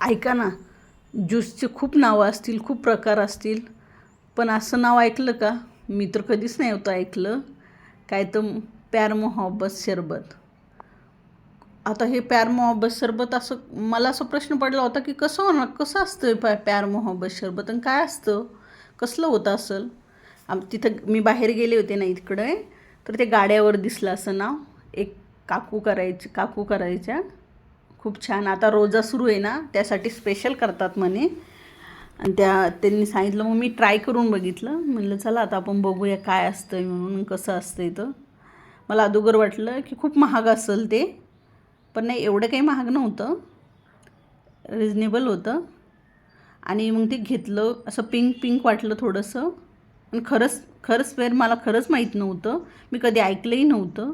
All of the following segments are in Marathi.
ऐका ना ज्यूसचे खूप नावं असतील खूप प्रकार असतील पण असं नाव ऐकलं का? मी तर कधीच नाही होतं ऐकलं. काय तर प्यार मोहब्बत शरबत. आता हे प्यार मोहब्बत शरबत असं मला असं प्रश्न पडला होता की कसं होणार कसं असतं प्या प्यार मोहब्बत शरबत आणि काय असतं? कसलं होतं असेल? आम तिथं मी बाहेर गेले होते ना इकडे तर ते गाड्यावर दिसलं असं नाव. एक काकू करायची काकू करायच्या. खूप छान. आता रोजा सुरू आहे ना त्यासाठी स्पेशल करतात म्हणे. आणि त्या त्यांनी सांगितलं मग मी ट्राय करून बघितलं. म्हणलं चला आता आपण बघूया काय असतं म्हणून कसं असतं इथं मला अगोदर वाटलं की खूप महाग असेल ते पण नाही एवढं काही महाग नव्हतं. रिजनेबल होतं. आणि मग ते घेतलं असं पिंक पिंक वाटलं थोडंसं. आणि खरंच खरंच वेअर मला खरंच माहीत नव्हतं. मी कधी ऐकलंही नव्हतं.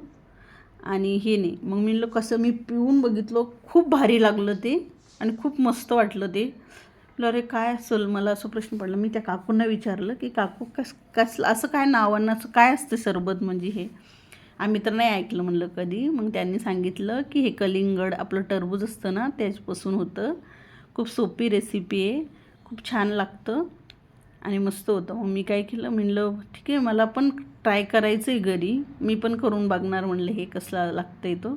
आणि हे नाही. मग मी म्हणलं कसं मी पिऊन बघितलं खूप भारी लागलं ते आणि खूप मस्त वाटलं ते. म्हटलं अरे काय असेल? मला असं प्रश्न पडला. मी त्या काकूंना विचारलं की काकू कस कसलं असं काय नावानं असं काय असतं सरबत म्हणजे हे? आम्ही तर नाही ऐकलं म्हणलं कधी. मग त्यांनी सांगितलं की हे कलिंगड आपलं टरबूज असतं ना त्याच्यापासून होतं. खूप सोपी रेसिपी आहे. खूप छान लागतं आणि मस्त होतं. मग मी काय केलं? म्हणलं ठीक आहे मला पण ट्राय करायचं आहे घरी. मी पण करून बघणार म्हणलं हे कसला लागतं आहे तो.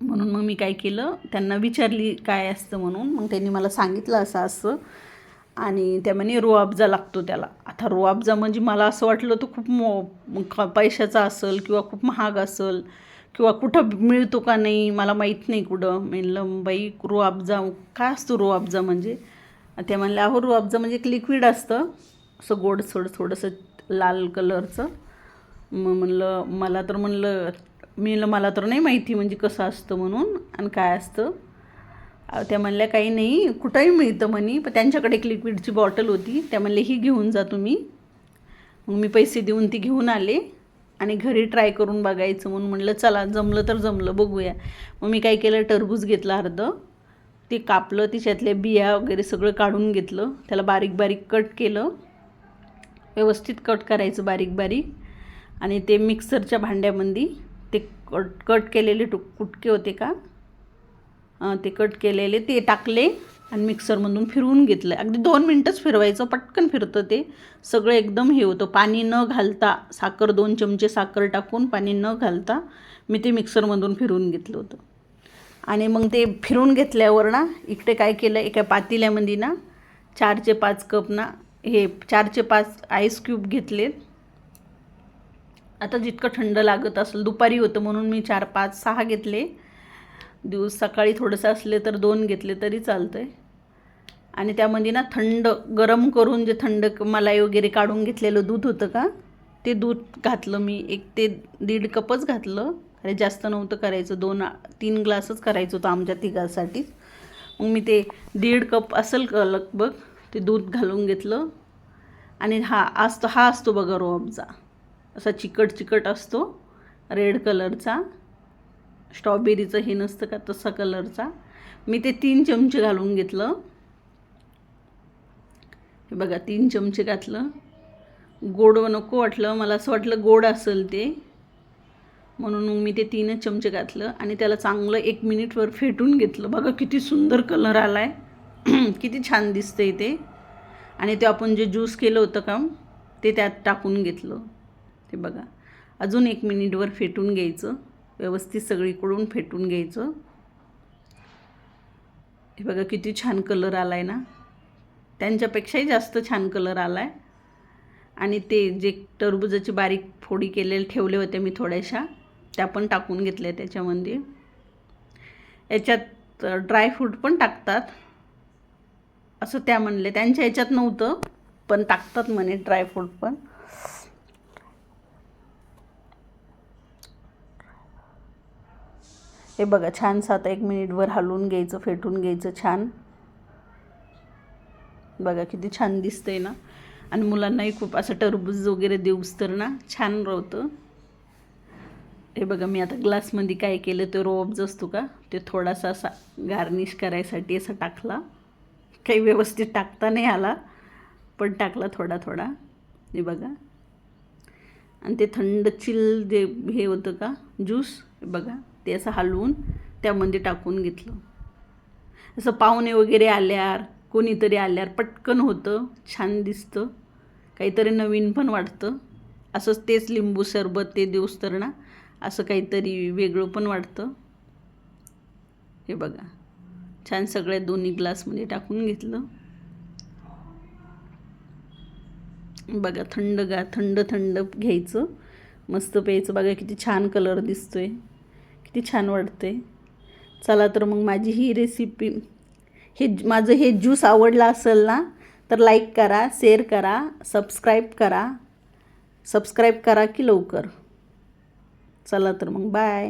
म्हणून मग मी काय केलं त्यांना विचारली काय असतं म्हणून. मग त्यांनी मला सांगितलं असं असं. आणि त्या म्हणे रुआब्जा लागतो त्याला. आता रुआब्जा म्हणजे मला असं वाटलं तो खूप मो पैशाचा असेल किंवा खूप महाग असेल किंवा कुठं मिळतो का नाही मला माहीत नाही कुठं. म्हणलं बाई रुआब्जा काय असतो रुआबजा म्हणजे? त्या म्हणल्या अहो रुआब्जा म्हणजे एक लिक्विड असतं. असं गोड थोडं थोडंसं लाल कलरचं. मग म्हणलं मला तर म्हणलं मी मला तर नाही माहिती म्हणजे कसं असतं म्हणून आणि काय असतं. त्या म्हणल्या काही नाही कुठंही मिळतं म्हणे. पण त्यांच्याकडे एक लिक्विडची बॉटल होती. त्या म्हणले ही घेऊन जा तुम्ही. मग मी पैसे देऊन ती घेऊन आले आणि घरी ट्राय करून बघायचं म्हणून म्हणलं चला जमलं तर जमलं बघूया. मग मी काय केलं टरबूज घेतलं अर्धं. ते कापलं तिच्यातल्या बिया वगैरे सगळं काढून घेतलं. त्याला बारीक बारीक कट केलं. व्यवस्थित कट करायचं बारीक बारीक. आणि ते मिक्सरच्या भांड्यामध्ये ते कट कट केलेले टुक कुटके होते का? ते कट केलेले ते टाकले आणि मिक्सरमधून फिरवून घेतलं. अगदी दोन मिनटंच फिरवायचं पटकन फिरतं ते. सगळं एकदम हे होतं. पाणी न घालता साखर दोन चमचे साखर टाकून पाणी न घालता मी ते मिक्सरमधून फिरवून घेतलं होतं. आणि मग ते फिरून घेतल्यावर ना इकडे काय केलं एका पातेल्यामध्ये ना चारचे पाच कप ना हे चारचे पाच आईस क्यूब घेतलेत. आता जितकं थंड लागत असेल दुपारी होतं म्हणून मी चार पाच सहा घेतले. दिवस सकाळी थोडंसं असले तर दोन घेतले तरी चालतं आहे आणि त्यामध्ये ना थंड गरम करून जे थंड मलाई वगैरे काढून घेतलेलं दूध होतं का ते दूध घातलं मी. एक ते दीड कपच घातलं. अरे जास्त नव्हतं करायचं. दोन तीन ग्लासच करायचं होतं आमच्या तिघासाठी. मग मी ते दीड कप असेल कलक लगभग ते दूध घालून घेतलं. आणि हा असतो हा असतो बघा रोबचा असा चिकट चिकट असतो. रेड कलरचा स्ट्रॉबेरीचं हे नसतं का तसा कलरचा मी ते तीन चमचे घालून घेतलं. हे बघा तीन चमचे घातलं. गोड नको वाटलं. मला असं वाटलं गोड असेल ते. म्हणून मी ते तीनच चमचे घातलं. आणि त्याला चांगलं एक मिनिटवर फेटून घेतलं. बघा किती सुंदर कलर आला आहे किती छान दिसतंय ते. आणि ते आपण जे ज्यूस केलं होतं का ते त्यात टाकून घेतलं. ते बघा. अजून एक मिनिटवर फेटून घ्यायचं. व्यवस्थित सगळीकडून फेटून घ्यायचं. हे बघा किती छान कलर आला आहे ना. त्यांच्यापेक्षाही जास्त छान कलर आला आहे आणि ते जे टरबुजाची बारीक फोडी केलेले ठेवले होते मी थोड्याशा त्या पण टाकून घेतल्या त्याच्यामध्ये. याच्यात ड्रायफ्रूट पण टाकतात. असं त्या म्हणले. त्यांच्या ह्याच्यात नव्हतं पण टाकतात म्हणे ड्रायफ्रूट पण. हे बघा छानसं आता एक मिनिटभर हलवून घ्यायचं फेटून घ्यायचं छान. बघा किती छान दिसतंय ना. आणि मुलांनाही खूप असं टरबूज वगैरे देऊस तर ना छान राहतं. हे बघा मी आता ग्लासमध्ये काय केलं ते रोब्ज असतो का ते थोडासा असा गार्निश करायसाठी असा टाकला. काही व्यवस्थित टाकता नाही आला पण टाकला थोडा थोडा. हे बघा. आणि ते थंड चिल जे हे होतं का ज्यूस बघा. ते असं हलवून त्यामध्ये टाकून घेतलं. असं पाहुणे वगैरे आल्यावर कोणीतरी आल्यावर पटकन होतं छान दिसतं. काहीतरी नवीन पण वाटतं. असंच तेच लिंबू सरबत ते दिवस तर ना असं काहीतरी वेगळं पण वाटतं. हे बघा. छान सगळ्या दोन्ही ग्लासमध्ये टाकून घेतलं. बघा थंड गा थंड थंड घ्यायचं. मस्त प्यायचं. बघा किती छान कलर दिसतो आहे किती छान वाटते चला तर मग माझी ही रेसिपी हे माझं हे ज्यूस आवडला असेल ना तर लाईक करा शेअर करा सबस्क्राईब करा. सबस्क्राईब करा की लवकर. चला तर मग बाय